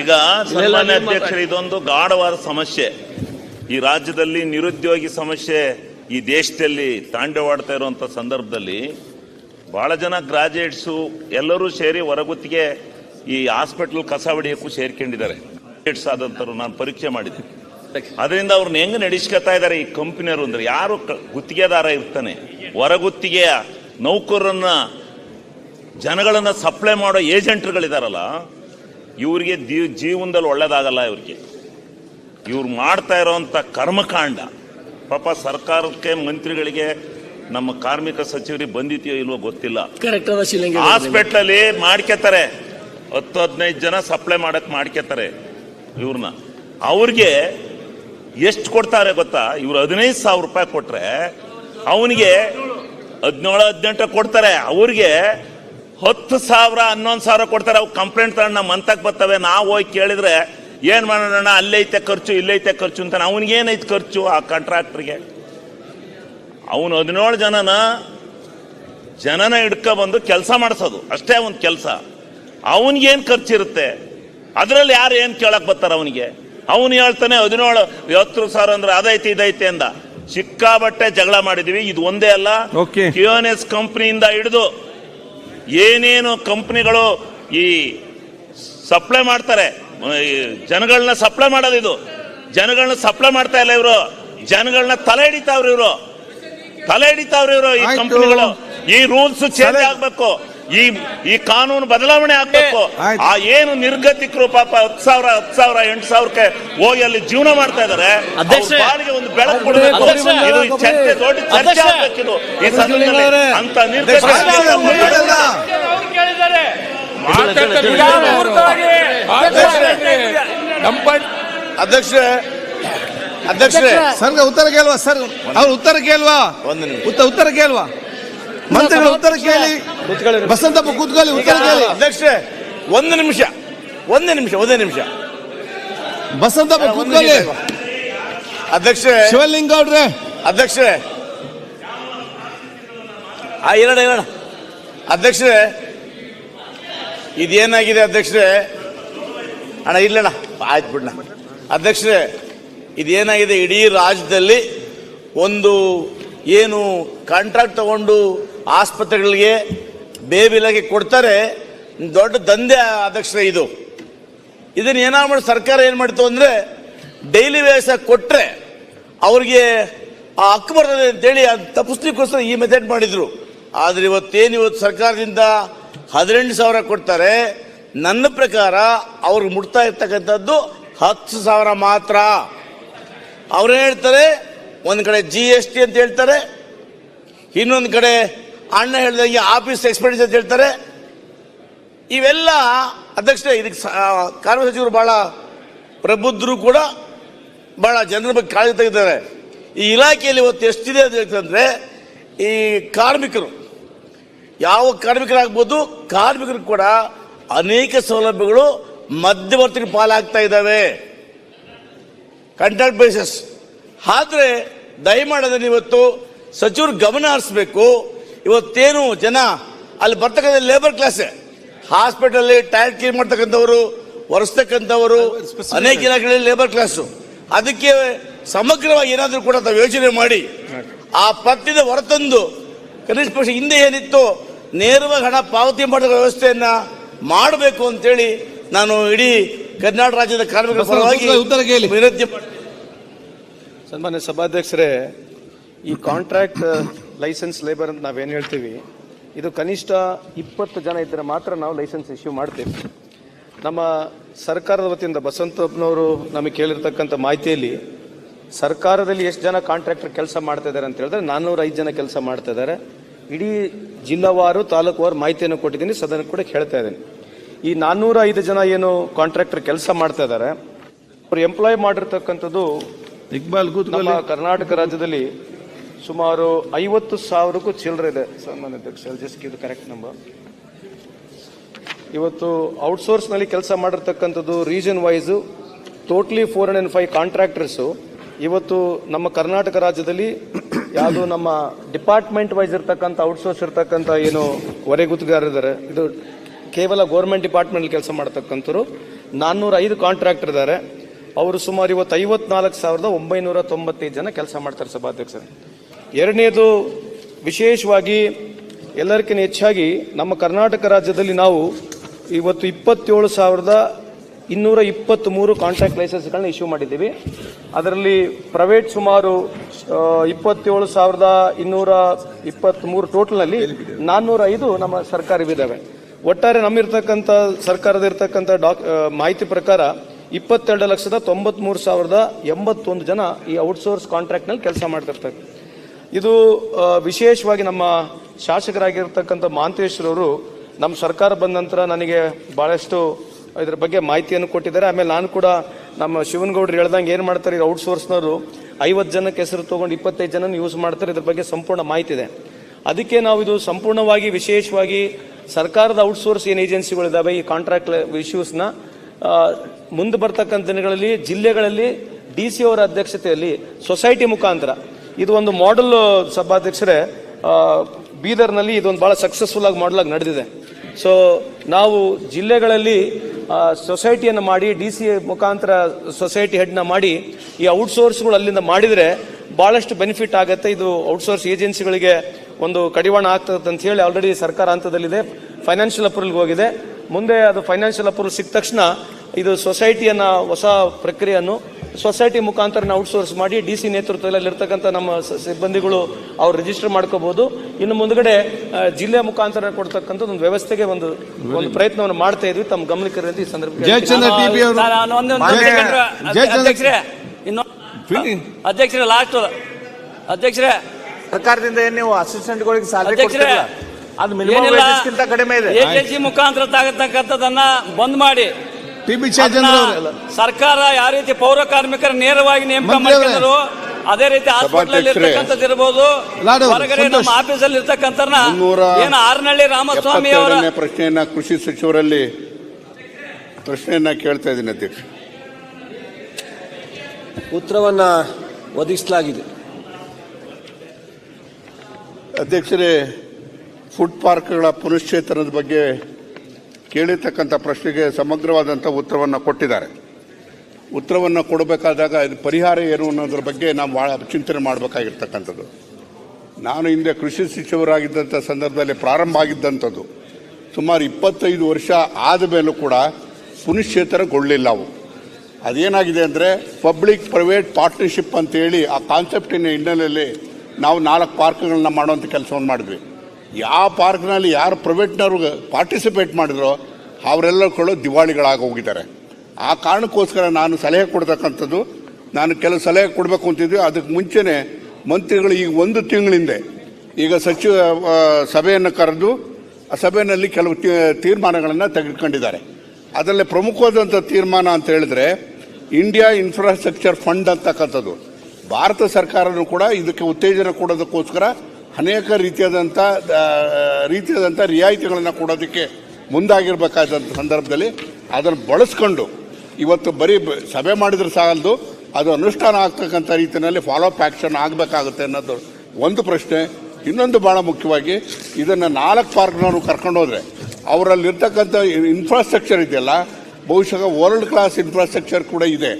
ಈಗ ಸನ್ಮಾನ್ಯ ಅಧ್ಯಕ್ಷರು ಇದೊಂದು ಗಾಢವಾದ ಸಮಸ್ಯೆ. ಈ ರಾಜ್ಯದಲ್ಲಿ ನಿರುದ್ಯೋಗಿ ಸಮಸ್ಯೆ ಈ ದೇಶದಲ್ಲಿ ತಾಂಡವಾಡ್ತಾ ಇರುವಂತ ಸಂದರ್ಭದಲ್ಲಿ ಬಹಳ ಜನ ಗ್ರಾಜುಯೇಟ್ಸು ಎಲ್ಲರೂ ಸೇರಿ ಹೊರಗುತ್ತಿಗೆ ಈ ಹಾಸ್ಪಿಟಲ್ ಕಸ ಹೊಡಿಯಕ್ಕೂ ಸೇರ್ಕೊಂಡಿದ್ದಾರೆ. ಗ್ರಾಜುಯೇಟ್ಸ್ ಆದಂತರು ನಾನು ಪರೀಕ್ಷೆ ಮಾಡಿದೆ. ಅದರಿಂದ ಅವ್ರನ್ನ ಹೆಂಗ್ ನಡೆಸ್ಕೊತಾ ಇದ್ದಾರೆ ಈ ಕಂಪನಿಯವರು ಅಂದ್ರೆ ಯಾರು ಗುತ್ತಿಗೆದಾರ ಇರ್ತಾನೆ ಹೊರಗುತ್ತಿಗೆಯ ನೌಕರರನ್ನ ಜನಗಳನ್ನ ಸಪ್ಲೈ ಮಾಡೋ ಏಜೆಂಟ್ಗಳಿದಾರಲ್ಲ ಇವ್ರಿಗೆ ಜೀವನದಲ್ಲಿ ಒಳ್ಳೇದಾಗಲ್ಲ ಇವ್ರಿಗೆ. ಇವ್ರು ಮಾಡ್ತಾ ಇರೋವಂಥ ಕರ್ಮಕಾಂಡ. ಪಾಪ ಸರ್ಕಾರಕ್ಕೆ ಮಂತ್ರಿಗಳಿಗೆ ನಮ್ಮ ಕಾರ್ಮಿಕ ಸಚಿವರಿಗೆ ಬಂದಿದೆಯೋ ಇಲ್ವೋ ಗೊತ್ತಿಲ್ಲ. ಹಾಸ್ಪಿಟ್ಲಲ್ಲಿ ಮಾಡ್ಕೊತಾರೆ. ಹತ್ತು ಹದಿನೈದು ಜನ ಸಪ್ಲೈ ಮಾಡಕ್ ಮಾಡ್ಕೋತಾರೆ ಇವ್ರನ್ನ. ಅವ್ರಿಗೆ ಎಷ್ಟು ಕೊಡ್ತಾರೆ ಗೊತ್ತಾ? ಇವ್ರು ಹದಿನೈದು ಸಾವಿರ ರೂಪಾಯಿ ಕೊಟ್ರೆ ಅವನಿಗೆ ಹದಿನೇಳು ಹದಿನೆಂಟು ಕೊಡ್ತಾರೆ. ಅವ್ರಿಗೆ ಹತ್ತು ಸಾವಿರ ಹನ್ನೊಂದು ಸಾವಿರ ಕೊಡ್ತಾರೆ ಅವು ಕಂಪ್ಲೇಂಟ್ ತಗೊಂಡು ನಮ್ಮ ಮಂತಕ್ಕೆ ಬರ್ತವೆ. ನಾವು ಹೋಗಿ ಕೇಳಿದ್ರೆ ಏನು ಮಾಡೋಣ ಅಲ್ಲೈತೆ ಖರ್ಚು ಇಲ್ಲೈತೆ ಖರ್ಚು ಅಂತ ಅವನಿಗೇನೈತೆ ಖರ್ಚು ಆ ಕಾಂಟ್ರಾಕ್ಟ್ರಿಗೆ ಅವನು ಹದಿನೇಳು ಜನನ ಜನನ ಹಿಡ್ಕೊ ಬಂದು ಕೆಲಸ ಮಾಡಿಸೋದು. ಅಷ್ಟೇ ಒಂದು ಕೆಲಸ. ಅವನಿಗೇನು ಖರ್ಚಿರುತ್ತೆ ಅದರಲ್ಲಿ ಯಾರು ಏನು ಕೇಳಕ್ಕೆ ಬರ್ತಾರೆ ಅವನಿಗೆ? ಅವನು ಹೇಳ್ತಾನೆ ಹದಿನೇಳು ಐವತ್ತು ಸಾವಿರ ಅಂದ್ರೆ ಅದೈತೆ ಇದೈತೆ ಅಂದ. ಸಿಕ್ಕಾಬಟ್ಟೆ ಜಗಳ ಮಾಡಿದೀವಿ. ಇದು ಒಂದೇ ಅಲ್ಲ. ಕ್ಯೂಎನ್ಎಸ್ ಕಂಪ್ನಿಯಿಂದ ಹಿಡಿದು ಏನೇನು ಕಂಪ್ನಿಗಳು ಈ ಸಪ್ಲೈ ಮಾಡ್ತಾರೆ. ಜನಗಳನ್ನ ಸಪ್ಲೈ ಮಾಡೋದು ಇದು. ಜನಗಳನ್ನ ಸಪ್ಲೈ ಮಾಡ್ತಾ ಇಲ್ಲ ಇವರು. ಜನಗಳನ್ನ ತಲೆ ಹಿಡಿತಾವ್ರಿ ಇವರು. ತಲೆ ಹಿಡಿತಾವ್ರಿ ಇವರು ಈ ಕಂಪ್ನಿಗಳು. ಈ ರೂಲ್ಸ್ ಚೇಂಜ್ ಆಗ್ಬೇಕು. ಈ ಈ ಕಾನೂನು ಬದಲಾವಣೆ ಆಗ್ಬೇಕು. ಆ ಏನು ನಿರ್ಗತಿಕರು ಪಾಪ ಹತ್ತು ಸಾವಿರ ಹತ್ತು ಸಾವಿರ ಎಂಟು ಸಾವಿರಕ್ಕೆ ಹೋಗಿ ಅಲ್ಲಿ ಜೀವನ ಮಾಡ್ತಾ ಇದಾರೆ ಬಾಳಿಗೆ ಒಂದು ಬೆಳಕು ಕೊಡಬೇಕು. ಅಧ್ಯಕ್ಷೆ. ಇದು ಚರ್ಚೆ ದೊಡ್ಡ ಚರ್ಚೆ ಅಧ್ಯಕ್ಷೆ. ಆಗ್ಬೇಕಿದು ಈ ಸಂದರ್ಭದಲ್ಲಿ ಅಂತ ನಿರ್ಗತಿ ಅಧ್ಯಕ್ಷರೇ ಅಧ್ಯಕ್ಷರೇ. ಸರ್ ಉತ್ತರ ಕೇಳುವ ಸರ್ ಅವ್ರ ಉತ್ತರ ಕೇಳ್ವಾ. ಒಂದು ನಿಮಿಷ. ಉತ್ತ- ಉತ್ತರ ಕೇಳುವ. ಮಂತ್ರಿಗಳು ಉತ್ತರ ಕೇಳಿ ಬಸಂತಪ್ಪ ಕೂತ್ಕೊಳ್ಳಿ ಉತ್ತರ ಕೇಳಿ. ಅಧ್ಯಕ್ಷರೇ ಒಂದು ನಿಮಿಷ ಒಂದೇ ನಿಮಿಷ ಒಂದೇ ನಿಮಿಷ. ಬಸಂತಪ್ಪ ಕೂತ್ಕೊಳ್ಳಿ. ಅಧ್ಯಕ್ಷ ಶಿವಲಿಂಗ ಅವ್ರೆ. ಅಧ್ಯಕ್ಷರೇ. ಆ ಇರೋಣ ಇರೋಣ. ಅಧ್ಯಕ್ಷರೇ ಇದೇನಾಗಿದೆ ಅಧ್ಯಕ್ಷರೇ? ಅಣ್ಣ ಇಲ್ಲಣ್ಣ ಆಯ್ತು ಬಿಡಣ. ಅಧ್ಯಕ್ಷರೇ ಇದೇನಾಗಿದೆ? ಇಡೀ ರಾಜ್ಯದಲ್ಲಿ ಒಂದು ಏನು ಕಾಂಟ್ರಾಕ್ಟ್ ತಗೊಂಡು ಆಸ್ಪತ್ರೆಗಳಿಗೆ ಬೇಬಿಲಾಗಿ ಕೊಡ್ತಾರೆ. ದೊಡ್ಡ ದಂಧೆ ಆದಕ್ಷರ ಇದು. ಇದನ್ನ ಏನಾದ್ರು ಮಾಡಿ ಸರ್ಕಾರ ಏನು ಮಾಡ್ತು ಅಂದ್ರೆ ಡೈಲಿ ವೇಸ ಕೊಟ್ಟರೆ ಅವ್ರಿಗೆ ಆ ಹಕ್ಕು ಬರ್ತದೆ ಅಂತೇಳಿ ಅದು ತಪ್ಪಿಸ್ಲಿಕ್ಕೋಸ್ಕರ ಈ ಮೆಥಡ್ ಮಾಡಿದ್ರು. ಆದ್ರೆ ಇವತ್ತೇನು ಇವತ್ತು ಸರ್ಕಾರದಿಂದ ಹದಿನೆಂಟು ಸಾವಿರ ಕೊಡ್ತಾರೆ. ನನ್ನ ಪ್ರಕಾರ ಅವ್ರಿಗೆ ಮುಟ್ತಾ ಇರ್ತಕ್ಕಂಥದ್ದು ಹತ್ತು ಸಾವಿರ ಮಾತ್ರ. ಅವ್ರೇನ್ ಹೇಳ್ತಾರೆ? ಒಂದು ಕಡೆ ಜಿ ಎಸ್ ಟಿ ಅಂತ ಹೇಳ್ತಾರೆ. ಇನ್ನೊಂದು ಕಡೆ ಅಣ್ಣ ಹೇಳಿದಂಗೆ ಆಫೀಸ್ ಎಕ್ಸ್ಪೆಂಡಿಚರ್ ಹೇಳ್ತಾರೆ. ಇವೆಲ್ಲ ಅಧ್ಯಕ್ಷ ಇದಕ್ಕೆ ಕಾರ್ಮಿಕ ಸಚಿವರು ಬಹಳ ಪ್ರಬುದ್ಧರು ಕೂಡ ಬಹಳ ಜನರ ಬಗ್ಗೆ ಕಾಳಜಿ ತೆಗೆದಿದ್ದಾರೆ. ಈ ಇಲಾಖೆಯಲ್ಲಿ ಇವತ್ತು ಎಷ್ಟಿದೆ ಅಂತ ಹೇಳ್ತಂದ್ರೆ ಈ ಕಾರ್ಮಿಕರು, ಯಾವ ಕಾರ್ಮಿಕರಾಗ್ಬೋದು, ಕಾರ್ಮಿಕರು ಕೂಡ ಅನೇಕ ಸೌಲಭ್ಯಗಳು ಮಧ್ಯವರ್ತಿಗೆ ಪಾಲಾಗ್ತಾ ಇದ್ದಾವೆ. ಕಂಟ್ರಾಕ್ಟ್ ಬೇಸಸ್ ಆದರೆ ದಯಮಾಡೋದನ್ನು ಇವತ್ತು ಸಚಿವರು ಗಮನ ಹರಿಸಬೇಕು. ಇವತ್ತೇನು ಜನ ಅಲ್ಲಿ ಬರ್ತಕ್ಕಂಥ labour class hospital tyre clean ಮಾಡ್ತಕ್ಕಂಥವ್ರು ಒರೆಸ್ತಕ್ಕಂಥವರು ಅನೇಕ ಇಲಾಖೆಗಳಲ್ಲಿ ಲೇಬರ್ ಕ್ಲಾಸು ಅದಕ್ಕೆ ಸಮಗ್ರವಾಗಿ ಏನಾದರೂ ಕೂಡ ತಾವು ಯೋಚನೆ ಮಾಡಿ ಆ ಪತ್ತಿನ ಹೊರತಂದು ಕನಿಷ್ಠ ಪಕ್ಷ ಹಿಂದೆ ಏನಿತ್ತು ನೇರವಾಗಿ ಹಣ ಪಾವತಿ ಮಾಡೋ ವ್ಯವಸ್ಥೆಯನ್ನ ಮಾಡಬೇಕು ಅಂತೇಳಿ ನಾನು ಇಡೀ ಕರ್ನಾಟಕ ರಾಜ್ಯದ ಕಾರ್ಮಿಕರ ಪರವಾಗಿ. ವಿನಂತಿ ಮಾಡ್ತೀನಿ. ಸನ್ಮಾನ್ಯ ಸಭಾಧ್ಯಕ್ಷರೇ ಈ ಕಾಂಟ್ರಾಕ್ಟ್ ಲೈಸೆನ್ಸ್ ಲೇಬರ್ ಅಂತ ನಾವೇನು ಹೇಳ್ತೀವಿ? ಇದು ಕನಿಷ್ಠ ಇಪ್ಪತ್ತು ಜನ ಇದ್ದರೆ ಮಾತ್ರ ನಾವು ಲೈಸೆನ್ಸ್ ಇಶ್ಯೂ ಮಾಡ್ತೀವಿ. ನಮ್ಮ ಸರ್ಕಾರದ ವತಿಯಿಂದ ಬಸವಂತಪ್ಪನವರು ನಮಗೆ ಕೇಳಿರ್ತಕ್ಕಂಥ ಮಾಹಿತಿಯಲ್ಲಿ ಸರ್ಕಾರದಲ್ಲಿ ಎಷ್ಟು ಜನ ಕಾಂಟ್ರಾಕ್ಟರ್ ಕೆಲಸ ಮಾಡ್ತಾ ಇದ್ದಾರೆ ಅಂತ ಹೇಳಿದ್ರೆ ನಾನ್ನೂರ ಐದು ಜನ ಕೆಲಸ ಮಾಡ್ತಾ ಇದ್ದಾರೆ ಇಡೀ ಜಿಲ್ಲಾವಾರು ತಾಲೂಕುವಾರು ಮಾಹಿತಿಯನ್ನು ಕೊಟ್ಟಿದ್ದೀನಿ ಸದನ ಕೂಡ ಹೇಳ್ತಾ ಇದ್ದೀನಿ. ಈ ನಾನ್ನೂರ ಐದು ಜನ ಏನು ಕಾಂಟ್ರಾಕ್ಟರ್ ಕೆಲಸ ಮಾಡ್ತಾ ಇದ್ದಾರೆ ಅವರು ಎಂಪ್ಲಾಯ್ ಮಾಡಿರ್ತಕ್ಕಂಥದ್ದು ಇಕ್ಬಾಲ್ ನಮ್ಮ ಕರ್ನಾಟಕ ರಾಜ್ಯದಲ್ಲಿ ಸುಮಾರು ಐವತ್ತು ಸಾವಿರಕ್ಕೂ ಚಿಲ್ಲರೆ ಇದೆ. ಸಾಮಾನ್ಯ ಅಧ್ಯಕ್ಷ ಜಸ್ಟ್ ಇದು ಕರೆಕ್ಟ್ ನಂಬರ್ ಇವತ್ತು ಔಟ್ಸೋರ್ಸ್ನಲ್ಲಿ ಕೆಲಸ ಮಾಡಿರ್ತಕ್ಕಂಥದ್ದು region wise totally four hundred five contractors ಇವತ್ತು ನಮ್ಮ ಕರ್ನಾಟಕ ರಾಜ್ಯದಲ್ಲಿ ಯಾವುದು ನಮ್ಮ ಡಿಪಾರ್ಟ್ಮೆಂಟ್ ವೈಸ್ ಇರ್ತಕ್ಕಂಥ ಔಟ್ಸೋರ್ಸ್ ಇರ್ತಕ್ಕಂಥ ಏನು ಹೊರೆಗುತ್ತಿಗಾರರಿದ್ದಾರೆ ಇದು ಕೇವಲ ಗೌರ್ಮೆಂಟ್ ಡಿಪಾರ್ಟ್ಮೆಂಟ್ ಕೆಲಸ ಮಾಡ್ತಕ್ಕಂಥವ್ರು. ನಾನ್ನೂರ ಐದು ಕಾಂಟ್ರಾಕ್ಟರ್ ಇದ್ದಾರೆ. ಅವರು ಸುಮಾರು ಇವತ್ತು ಐವತ್ನಾಲ್ಕು ಸಾವಿರದ ಒಂಬೈನೂರ ತೊಂಬತ್ತೈದು ಜನ ಕೆಲಸ ಮಾಡ್ತಾರೆ ಸಭಾಧ್ಯಕ್ಷರು. ಎರಡನೇದು ವಿಶೇಷವಾಗಿ ಎಲ್ಲರಿಗಿಂತ ಹೆಚ್ಚಾಗಿ ನಮ್ಮ ಕರ್ನಾಟಕ ರಾಜ್ಯದಲ್ಲಿ ನಾವು ಇವತ್ತು ಇಪ್ಪತ್ತೇಳು ಸಾವಿರದ ಇನ್ನೂರ ಇಪ್ಪತ್ತ್ ಮೂರು ಕಾಂಟ್ರಾಕ್ಟ್ ಲೈಸೆನ್ಸ್ಗಳನ್ನ ಇಶ್ಯೂ ಮಾಡಿದ್ದೀವಿ. ಅದರಲ್ಲಿ ಪ್ರೈವೇಟ್ ಸುಮಾರು ಇಪ್ಪತ್ತೇಳು ಸಾವಿರದ ಇನ್ನೂರ ಇಪ್ಪತ್ತ್ಮೂರು ಟೋಟಲ್ನಲ್ಲಿ ನಾನ್ನೂರ ಐದು ನಮ್ಮ ಸರ್ಕಾರವಿದ್ದಾವೆ ಒಟ್ಟಾರೆ ನಮ್ಮಿರ್ತಕ್ಕಂಥ ಸರ್ಕಾರದ ಇರ್ತಕ್ಕಂಥ ಡಾಕ್ ಮಾಹಿತಿ ಪ್ರಕಾರ ಇಪ್ಪತ್ತೆರಡು ಲಕ್ಷದ ತೊಂಬತ್ಮೂರು ಸಾವಿರದ ಎಂಬತ್ತೊಂದು ಜನ ಈ ಔಟ್ಸೋರ್ಸ್ ಕಾಂಟ್ರಾಕ್ಟ್ನಲ್ಲಿ ಕೆಲಸ ಮಾಡ್ತಿರ್ತಾರೆ. ಇದು ವಿಶೇಷವಾಗಿ ನಮ್ಮ ಶಾಸಕರಾಗಿರ್ತಕ್ಕಂಥ ಮಾಂತೇಶ್ವರವರು ನಮ್ಮ ಸರ್ಕಾರ ಬಂದ ನಂತರ ನನಗೆ ಭಾಳಷ್ಟು ಇದ್ರ ಬಗ್ಗೆ ಮಾಹಿತಿಯನ್ನು ಕೊಟ್ಟಿದ್ದಾರೆ. ಆಮೇಲೆ ನಾನು ಕೂಡ ನಮ್ಮ ಶಿವನಗೌಡರು ಹೇಳ್ದಂಗೆ ಏನು ಮಾಡ್ತಾರೆ ಔಟ್ಸೋರ್ಸ್ನವರು ಐವತ್ತು ಜನಕ್ಕೆ ಹೆಸರು ತೊಗೊಂಡು ಇಪ್ಪತ್ತೈದು ಜನ ಯೂಸ್ ಮಾಡ್ತಾರೆ, ಇದ್ರ ಬಗ್ಗೆ ಸಂಪೂರ್ಣ ಮಾಹಿತಿ ಇದೆ. ಅದಕ್ಕೆ ನಾವು ಇದು ಸಂಪೂರ್ಣವಾಗಿ ವಿಶೇಷವಾಗಿ ಸರ್ಕಾರದ ಔಟ್ಸೋರ್ಸ್ ಏನು ಏಜೆನ್ಸಿಗಳಿದ್ದಾವೆ ಈ ಕಾಂಟ್ರಾಕ್ಟ್ ಇಶ್ಯೂಸ್ನ. ಮುಂದೆ ಬರ್ತಕ್ಕಂಥ ದಿನಗಳಲ್ಲಿ ಜಿಲ್ಲೆಗಳಲ್ಲಿ ಡಿ ಸಿ ಅವರ ಅಧ್ಯಕ್ಷತೆಯಲ್ಲಿ ಸೊಸೈಟಿ ಮುಖಾಂತರ ಇದು ಒಂದು ಮಾಡಲ್ ಸಭಾಧ್ಯಕ್ಷರೇ ಬೀದರ್ನಲ್ಲಿ ಇದೊಂದು ಭಾಳ ಸಕ್ಸಸ್ಫುಲ್ ಆಗಿ ಮಾಡಲಾಗಿ ನಡೆದಿದೆ. ಸೊ ನಾವು ಜಿಲ್ಲೆಗಳಲ್ಲಿ ಸೊಸೈಟಿಯನ್ನು ಮಾಡಿ ಡಿ ಸಿ ಮುಖಾಂತರ ಸೊಸೈಟಿ ಹೆಡ್ನ ಮಾಡಿ, ಈ ಔಟ್ಸೋರ್ಸ್ಗಳು ಅಲ್ಲಿಂದ ಮಾಡಿದರೆ ಭಾಳಷ್ಟು ಬೆನಿಫಿಟ್ ಆಗುತ್ತೆ. ಇದು ಔಟ್ಸೋರ್ಸ್ ಏಜೆನ್ಸಿಗಳಿಗೆ ಒಂದು ಕಡಿವಾಣ ಆಗ್ತದೆ ಅಂತ ಹೇಳಿ ಆಲ್ರೆಡಿ ಸರ್ಕಾರ ಹಂತದಲ್ಲಿದೆ. ಫೈನಾನ್ಷಿಯಲ್ ಅಪ್ರೂವಲ್ಗೆ ಹೋಗಿದೆ. ಮುಂದೆ ಅದು ಫೈನಾನ್ಷಿಯಲ್ ಅಪ್ರೂವಲ್ ಸಿಕ್ಕ ತಕ್ಷಣ ಇದು ಸೊಸೈಟಿಯನ್ನ ಹೊಸ ಪ್ರಕ್ರಿಯೆಯನ್ನು ಸೊಸೈಟಿ ಮುಖಾಂತರ ಔಟ್ಸೋರ್ಸ್ ಮಾಡಿ ಡಿ ಸಿ ನೇತೃತ್ವದಲ್ಲಿ ಇರ್ತಕ್ಕಂಥ ನಮ್ಮ ಸಿಬ್ಬಂದಿಗಳು ಅವ್ರು ರಿಜಿಸ್ಟರ್ ಮಾಡ್ಕೋಬಹುದು ಇನ್ನು ಮುಂದ್ಗಡೆ ಜಿಲ್ಲೆ ಮುಖಾಂತರ ಕೊಡ್ತಕ್ಕಂಥ ಒಂದು ವ್ಯವಸ್ಥೆಗೆ ಒಂದು ಒಂದು ಪ್ರಯತ್ನವನ್ನು ಮಾಡ್ತಾ ಇದ್ವಿ. ತಮ್ಮ ಗಮನಕ್ಕೆ ಈ ಸಂದರ್ಭದಲ್ಲಿ ಅಧ್ಯಕ್ಷರೇ ಇನ್ನು ಅಧ್ಯಕ್ಷರೇ ಲಾಸ್ಟ್ ಅಧ್ಯಕ್ಷರೇ. ಸರ್ಕಾರದಿಂದ ಏನು ನೀವು ಅಸಿಸ್ಟೆಂಟ್ಗಳಿಗೆ ಸ್ಯಾಲರಿ ಅಧ್ಯಕ್ಷರೇ ಕೊಡ್ತಿರಲ್ಲ ಅದು ಮಿನಿಮಮ್ ವೇಜಸ್ಗಿಂತ ಕಡಿಮೆ ಇದೆ. ಏಜೆನ್ಸಿ ಮುಖಾಂತರ ತಾಗತಕ್ಕಂಥದ್ದನ್ನ ಬಂದ್ ಮಾಡಿ. ಟಿ ಬಿ ಜಯಚಂದ್ರ ಸರ್ಕಾರ ಯಾವ ರೀತಿ ಪೌರ ಕಾರ್ಮಿಕರ ನೇರವಾಗಿ ನೇಮಕ ಮಾಡಿದ್ರು ಅದೇ ರೀತಿ ಹಾಸ್ಪಿಟಲ್ ಇರ್ತಕ್ಕಂಥದ್ದು ಇರ್ಬೋದು ಹೊರಗಡೆ ನಮ್ಮ. ಆಫೀಸಲ್ಲಿ ಇರ್ತಕ್ಕಂಥ ಏನು ಆರ್ನಳ್ಳಿ ರಾಮಸ್ವಾಮಿ ಅವರ ಪ್ರಶ್ನೆಯನ್ನ ಕೃಷಿ ಸಚಿವರಲ್ಲಿ ಪ್ರಶ್ನೆಯನ್ನ ಕೇಳ್ತಾ ಇದ್ದೀನಿ ಅಧ್ಯಕ್ಷ. ಉತ್ತರವನ್ನ ಒದಗಿಸಲಾಗಿದೆ. ಅಧ್ಯಕ್ಷರೇ ಫುಡ್ ಪಾರ್ಕ್ಗಳ ಪುನಶ್ಚೇತನದ ಬಗ್ಗೆ ಕೇಳಿರ್ತಕ್ಕಂಥ ಪ್ರಶ್ನೆಗೆ ಸಮಗ್ರವಾದಂಥ ಉತ್ತರವನ್ನು ಕೊಟ್ಟಿದ್ದಾರೆ. ಉತ್ತರವನ್ನು ಕೊಡಬೇಕಾದಾಗ ಪರಿಹಾರ ಏನು ಅನ್ನೋದ್ರ ಬಗ್ಗೆ ನಾವು ಭಾಳ ಚಿಂತನೆ ಮಾಡಬೇಕಾಗಿರ್ತಕ್ಕಂಥದ್ದು. ನಾನು ಹಿಂದೆ ಕೃಷಿ ಸಚಿವರಾಗಿದ್ದಂಥ ಸಂದರ್ಭದಲ್ಲಿ ಪ್ರಾರಂಭ ಆಗಿದ್ದಂಥದ್ದು. ಸುಮಾರು ಇಪ್ಪತ್ತೈದು ವರ್ಷ ಆದ ಮೇಲೂ ಕೂಡ ಪುನಶ್ಚೇತನಗೊಳ್ಳಿಲ್ಲ ಅವು. ಅದೇನಾಗಿದೆ ಅಂದರೆ ಪಬ್ಲಿಕ್ ಪ್ರೈವೇಟ್ ಪಾರ್ಟ್ನರ್ಶಿಪ್ ಅಂತೇಳಿ ಆ ಕಾನ್ಸೆಪ್ಟಿನ ಹಿನ್ನೆಲೆಯಲ್ಲಿ ನಾವು ನಾಲ್ಕು ಪಾರ್ಕ್ಗಳನ್ನ ಮಾಡುವಂಥ ಕೆಲಸವನ್ನು ಮಾಡಿದ್ವಿ. ಯಾವ ಪಾರ್ಕ್ನಲ್ಲಿ ಯಾರು ಪ್ರೈವೇಟ್ನವ್ರು ಪಾರ್ಟಿಸಿಪೇಟ್ ಮಾಡಿದ್ರೋ ಅವರೆಲ್ಲಗಳು ದಿವಾಳಿಗಳಾಗಿ ಹೋಗಿದ್ದಾರೆ. ಆ ಕಾರಣಕ್ಕೋಸ್ಕರ ನಾನು ಸಲಹೆ ಕೊಡ್ತಕ್ಕಂಥದ್ದು, ನಾನು ಕೆಲವು ಸಲಹೆ ಕೊಡಬೇಕು ಅಂತಿದ್ವಿ ಅದಕ್ಕೆ ಮುಂಚೆನೆ ಮಂತ್ರಿಗಳು ಈಗ ಒಂದು ತಿಂಗಳಿಂದೆ ಈಗ ಸಚಿವ ಸಭೆಯನ್ನು ಕರೆದು ಆ ಸಭೆಯಲ್ಲಿ ಕೆಲವು ತೀರ್ಮಾನಗಳನ್ನು ತೆಗೆದುಕೊಂಡಿದ್ದಾರೆ. ಅದರಲ್ಲಿ ಪ್ರಮುಖವಾದಂಥ ತೀರ್ಮಾನ ಅಂತ ಹೇಳಿದ್ರೆ ಇಂಡಿಯಾ ಇನ್ಫ್ರಾಸ್ಟ್ರಕ್ಚರ್ ಫಂಡ್ ಅಂತಕ್ಕಂಥದ್ದು. ಭಾರತ ಸರ್ಕಾರನೂ ಕೂಡ ಇದಕ್ಕೆ ಉತ್ತೇಜನ ಕೊಡೋದಕ್ಕೋಸ್ಕರ ಅನೇಕ ರೀತಿಯಾದಂಥ ರೀತಿಯಾದಂಥ ರಿಯಾಯಿತಿಗಳನ್ನು ಕೊಡೋದಕ್ಕೆ ಮುಂದಾಗಿರ್ಬೇಕಾದಂಥ ಸಂದರ್ಭದಲ್ಲಿ ಅದನ್ನು ಬಳಸ್ಕೊಂಡು ಇವತ್ತು ಬರೀ ಸಭೆ ಮಾಡಿದ್ರೆ ಸಾಲದು, ಅದು ಅನುಷ್ಠಾನ ಆಗ್ತಕ್ಕಂಥ ರೀತಿಯಲ್ಲಿ ಫಾಲೋ ಅಪ್ ಆ್ಯಕ್ಷನ್ ಆಗಬೇಕಾಗುತ್ತೆ ಅನ್ನೋದು ಒಂದು ಪ್ರಶ್ನೆ. ಇನ್ನೊಂದು ಭಾಳ ಮುಖ್ಯವಾಗಿ ಇದನ್ನು ನಾಲ್ಕು ಪಾರ್ಕ್ನವರು ಕರ್ಕೊಂಡು ಹೋದ್ರೆ ಅವರಲ್ಲಿರ್ತಕ್ಕಂಥ ಇನ್ಫ್ರಾಸ್ಟ್ರಕ್ಚರ್ ಇದೆಯಲ್ಲ, ಬಹುಶಃ ವರ್ಲ್ಡ್ ಕ್ಲಾಸ್ ಇನ್ಫ್ರಾಸ್ಟ್ರಕ್ಚರ್ ಕೂಡ ಇದೆ.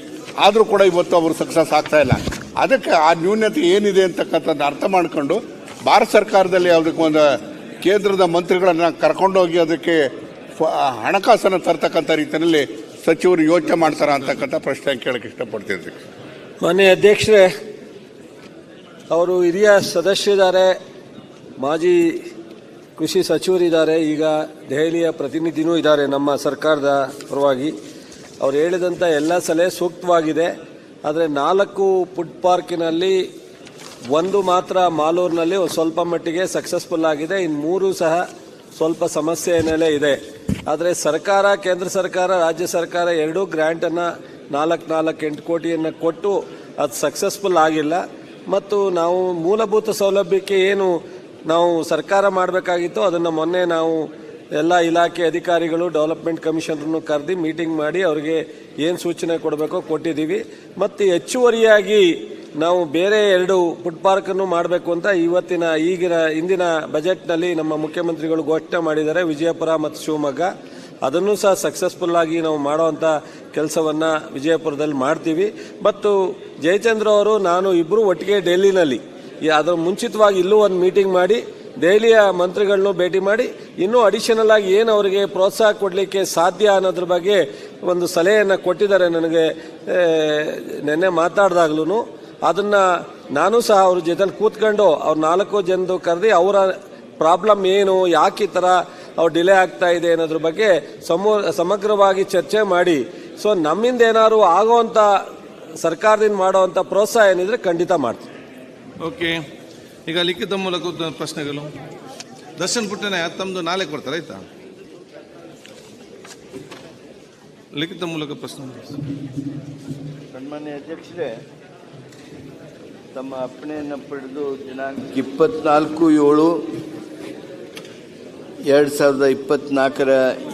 ಆದರೂ ಕೂಡ ಇವತ್ತು ಅವರು ಸಕ್ಸಸ್ ಆಗ್ತಾ ಇಲ್ಲ. ಅದಕ್ಕೆ ಆ ನ್ಯೂನ್ಯತೆ ಏನಿದೆ ಅಂತಕ್ಕಂಥದ್ದು ಅರ್ಥ ಮಾಡ್ಕೊಂಡು ಭಾರತ ಸರ್ಕಾರದಲ್ಲಿ ಅದಕ್ಕೆ ಒಂದು ಕೇಂದ್ರದ ಮಂತ್ರಿಗಳನ್ನು ಕರ್ಕೊಂಡೋಗಿ ಅದಕ್ಕೆ ಹಣಕಾಸನ್ನು ತರ್ತಕ್ಕಂಥ ರೀತಿಯಲ್ಲಿ ಸಚಿವರು ಯೋಚನೆ ಮಾಡ್ತಾರ ಅಂತಕ್ಕಂಥ ಪ್ರಶ್ನೆ ಕೇಳಕ್ಕೆ ಇಷ್ಟಪಡ್ತಿದ್ವಿ ಮಾನ್ಯ ಅಧ್ಯಕ್ಷರೇ, ಅವರು ಹಿರಿಯ ಸದಸ್ಯರಿದ್ದಾರೆ ಮಾಜಿ ಕೃಷಿ ಸಚಿವರಿದ್ದಾರೆ ಈಗ ದೆಹಲಿಯ ಪ್ರತಿನಿಧಿನೂ ಇದ್ದಾರೆ ನಮ್ಮ ಸರ್ಕಾರದ ಪರವಾಗಿ. ಅವರು ಹೇಳಿದಂಥ ಎಲ್ಲ ಸಲಹೆ ಸೂಕ್ತವಾಗಿದೆ, ಆದರೆ ನಾಲ್ಕು ಫುಡ್ ಪಾರ್ಕಿನಲ್ಲಿ ಒಂದು ಮಾತ್ರ ಮಾಲೂರಿನಲ್ಲಿ ಸ್ವಲ್ಪ ಮಟ್ಟಿಗೆ ಸಕ್ಸಸ್ಫುಲ್ ಆಗಿದೆ. ಇನ್ನು ಮೂರು ಸಹ ಸ್ವಲ್ಪ ಸಮಸ್ಯೆ ಏನೇ ಇದೆ. ಆದರೆ ಸರ್ಕಾರ, ಕೇಂದ್ರ ಸರ್ಕಾರ, ರಾಜ್ಯ ಸರ್ಕಾರ ಎರಡೂ ಗ್ರ್ಯಾಂಟನ್ನು ನಾಲ್ಕು ನಾಲ್ಕು ಎಂಟು ಕೋಟಿಯನ್ನು ಕೊಟ್ಟು ಅದು ಸಕ್ಸಸ್ಫುಲ್ ಆಗಿಲ್ಲ. ಮತ್ತು ನಾವು ಮೂಲಭೂತ ಸೌಲಭ್ಯಕ್ಕೆ ಏನು ನಾವು ಸರ್ಕಾರ ಮಾಡಬೇಕಾಗಿತ್ತು ಅದನ್ನು ಮೊನ್ನೆ ನಾವು ಎಲ್ಲ ಇಲಾಖೆ ಅಧಿಕಾರಿಗಳು ಡೆವಲಪ್ಮೆಂಟ್ ಕಮಿಷನರ್ನು ಕರೆದು ಮೀಟಿಂಗ್ ಮಾಡಿ ಅವರಿಗೆ ಏನು ಸೂಚನೆ ಕೊಡಬೇಕೋ ಕೊಟ್ಟಿದ್ದೀವಿ. ಮತ್ತು ಹೆಚ್ಚುವರಿಯಾಗಿ ನಾವು ಬೇರೆ ಎರಡು ಫುಡ್ ಪಾರ್ಕನ್ನು ಮಾಡಬೇಕು ಅಂತ ಇವತ್ತಿನ ಈಗಿನ ಇಂದಿನ ಬಜೆಟ್ನಲ್ಲಿ ನಮ್ಮ ಮುಖ್ಯಮಂತ್ರಿಗಳು ಘೋಷಣೆ ಮಾಡಿದ್ದಾರೆ, ವಿಜಯಪುರ ಮತ್ತು ಶಿವಮೊಗ್ಗ. ಅದನ್ನು ಸಹ ಸಕ್ಸಸ್ಫುಲ್ ಆಗಿ ನಾವು ಮಾಡುವಂತ ಕೆಲಸವನ್ನು ವಿಜಯಪುರದಲ್ಲಿ ಮಾಡ್ತೀವಿ. ಮತ್ತು ಜಯಚಂದ್ರ ಅವರು, ನಾನು ಇಬ್ಬರು ಒಟ್ಟಿಗೆ ಡೆಲ್ಲಿನಲ್ಲಿ. ಅದರ ಮುಂಚಿತವಾಗಿ ಇಲ್ಲೂ ಒಂದು ಮೀಟಿಂಗ್ ಮಾಡಿ, ದೆಹಲಿಯ ಮಂತ್ರಿಗಳನ್ನು ಭೇಟಿ ಮಾಡಿ, ಇನ್ನೂ ಅಡಿಷನಲ್ ಆಗಿ ಏನು ಅವರಿಗೆ ಪ್ರೋತ್ಸಾಹ ಕೊಡಲಿಕ್ಕೆ ಸಾಧ್ಯ ಅನ್ನೋದ್ರ ಬಗ್ಗೆ ಒಂದು ಸಲಹೆಯನ್ನು ಕೊಟ್ಟಿದ್ದಾರೆ ನನಗೆ ನೆನ್ನೆ ಮಾತಾಡಿದಾಗ್ಲೂ ಅದನ್ನು ನಾನು ಸಹ ಅವ್ರ ಜೊತೆ ಕೂತ್ಕೊಂಡು ಅವ್ರ ನಾಲ್ಕು ಜನದು ಕರೆದು ಅವರ ಪ್ರಾಬ್ಲಮ್ ಏನು ಯಾಕೆ ಈ ಥರ ಅವ್ರು ಡಿಲೇ ಆಗ್ತಾ ಇದೆ ಅನ್ನೋದ್ರ ಬಗ್ಗೆ ಸಮೂ ಸಮಗ್ರವಾಗಿ ಚರ್ಚೆ ಮಾಡಿ. ಸೊ ನಮ್ಮಿಂದ ಏನಾದ್ರು ಆಗೋವಂಥ ಸರ್ಕಾರದಿಂದ ಮಾಡೋವಂಥ ಪ್ರೋತ್ಸಾಹ ಏನಿದ್ರೆ ಖಂಡಿತ ಮಾಡ್ತೀವಿ. ಓಕೆ. ಈಗ ಲಿಖಿತ ಮೂಲಕ ಉತ್ತರ ಪ್ರಶ್ನೆಗಳು. ದರ್ಶನ್ ಪುಟ್ಟನೆ ತಮ್ಮದು ನಾಳೆ ಕೊಡ್ತಾರೆ ಆಯ್ತಾ? ಲಿಖಿತ ಮೂಲಕ ಪ್ರಶ್ನೆ. ಸನ್ಮಾನ್ಯ ಅಧ್ಯಕ್ಷರೇ ತಮ್ಮ ಅಪ್ಪಣೆಯನ್ನು ಪಡೆದು ದಿನಾಂಕ ಇಪ್ಪತ್ನಾಲ್ಕು ಏಳು ಎರಡು ಸಾವಿರದ ಇಪ್ಪತ್ನಾಲ್ಕರ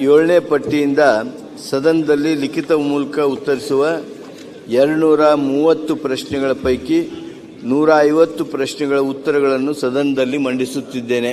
ಏಳನೇ ಪಟ್ಟಿಯಿಂದ ಸದನದಲ್ಲಿ ಲಿಖಿತ ಮೂಲಕ ಉತ್ತರಿಸುವ ಎರಡುನೂರ ಮೂವತ್ತು ಪ್ರಶ್ನೆಗಳ ಪೈಕಿ ನೂರ ಐವತ್ತು ಪ್ರಶ್ನೆಗಳ ಉತ್ತರಗಳನ್ನು ಸದನದಲ್ಲಿ ಮಂಡಿಸುತ್ತಿದ್ದೇನೆ.